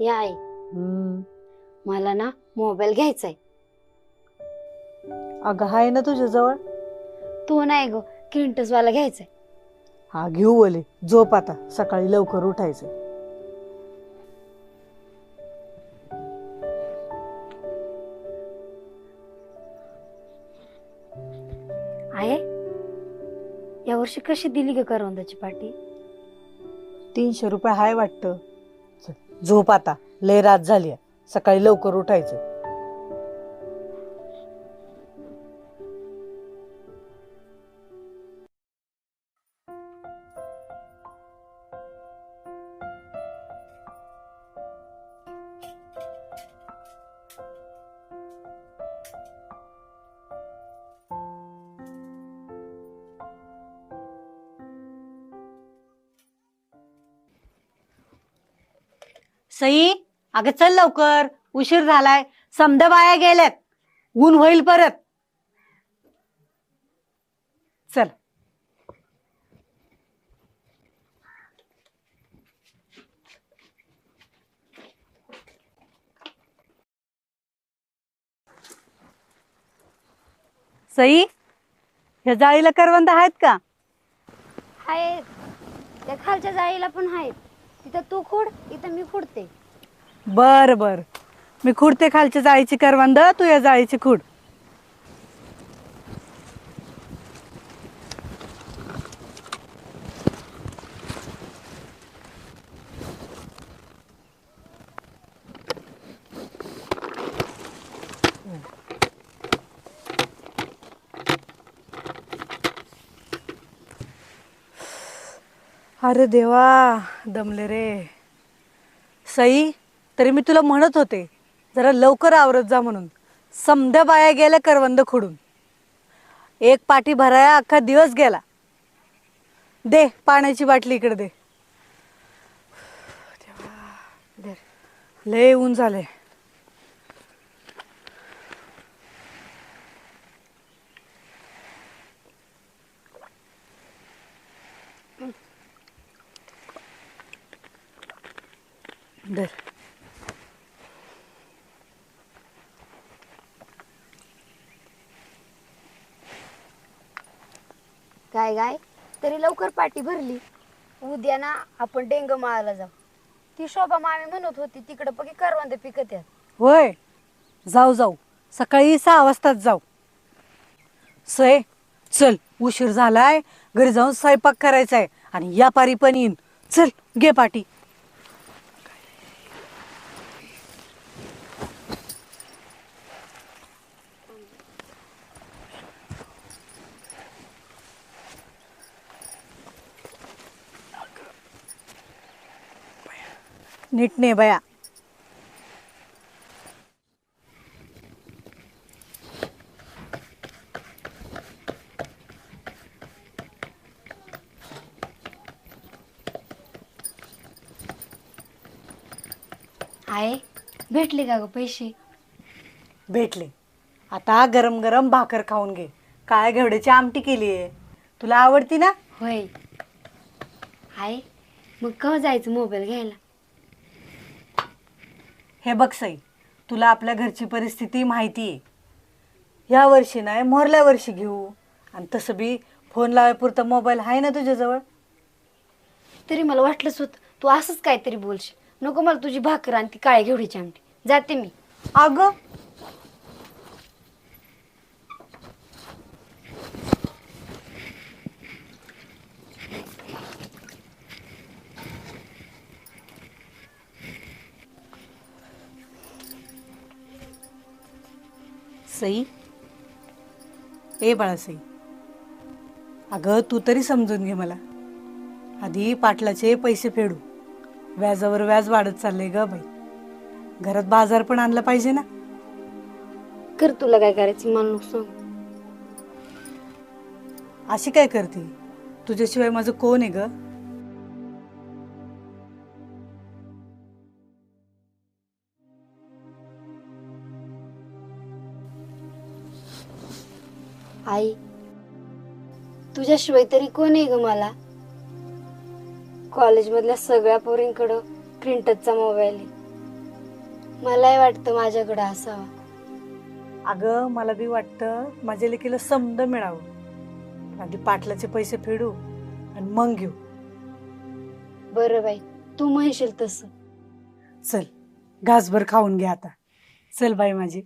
या आई हम्म. मला ना मोबाईल घ्यायचाय. अगं हाय ना तुझ्या जवळ? तो नाही ग किंटस वाला घ्यायचाय. हा घेऊ बोले झोप आता सकाळी लवकर उठायचं आहे यावर्षी कशी दिली ग करवंदाची पाटी? तीनशे रुपये हाय वाटतं. झोप आता लय रात झाली आहे. सकाळी लवकर उठायचं सई अगं चल लवकर. उशीर झालाय. समद बाया गेल्यात. ऊन होईल परत. चल. सई ह्या जाळीला करवंद आहेत का? आहेत. त्या खालच्या जाळीला पण आहेत. तिथं तू खोड इथं मी खुडते. बर बर. मी खुडते खालच्या जाळीची करवंद तू या जाळीची खुड. अरे देवा दमले रे. सई तरी मी तुला म्हणत होते जरा लवकर आवरत जा म्हणून. समध्या बाया गेल्या करवंद खोडून. एक पाठी भराया अख्खा दिवस गेला. दे पाण्याची बाटली इकडे दे. देवा. लय ऊन झाले दर काय गाय? तरी लवकर पाटी भरली. उद्या ना आपण डेंग माळाला जाऊ. ती शोभा मामी म्हणत होती तिकडं बघी करवंद पिकत आहेत. होय. जाऊ जाऊ. सकाळी सहा वाजताच जाऊ. सय चल. उशीर झालाय. घरी जाऊन स्वयंपाक करायचा आहे आणि या पारी पण येईन. चल घे पाटी. नीट ने बया. आहे भेटले का ग पैसे? भेटले. आता गरम गरम भाकर खाऊन घे. काय घेवड्याची आमटी केली आहे तुला आवडती ना? होय. आहे मग केव्हा जायचं मोबाईल घ्यायला? हे बघ सई तुला आपल्या घरची परिस्थिती माहिती आहे. या वर्षी नाही मोरल्या वर्षी घेऊ. आणि तसं बी फोन लावायपुरता मोबाईल आहे ना तुझ्याजवळ? तरी मला वाटलंच होत तू असंच काहीतरी बोलशील. नको मला तुझी भाकर आणि ती काळी घेवडीची आमटी. जाते मी. अगं सई ए बाळा सई अगं तू तरी समजून घे मला. आधी पाटलाचे पैसे फेडू. व्याजावर व्याज वाढत चाललंय ग बाई. घरात बाजार पण आणला पाहिजे ना? कर तुला काय करायचं मला नको सांग अशी काय करते? तुझ्याशिवाय माझं कोण आहे ग? आई. तुझ्याशिवाय तरी कोण आहे ग मला? कॉलेजमधल्या सगळ्या पोरींकडं प्रिंटरचा मोबाईल आहे. मलाही वाटतं माझ्याकडे असावा. अगं मला बी वाटतं माझ्या लेकीला समद मिळावं. आधी पाटलाचे पैसे फेडू आणि मग घेऊ. बरं बाई तू म्हणशील तसं. चल घासभर खाऊन घे आता. चल बाई माझी.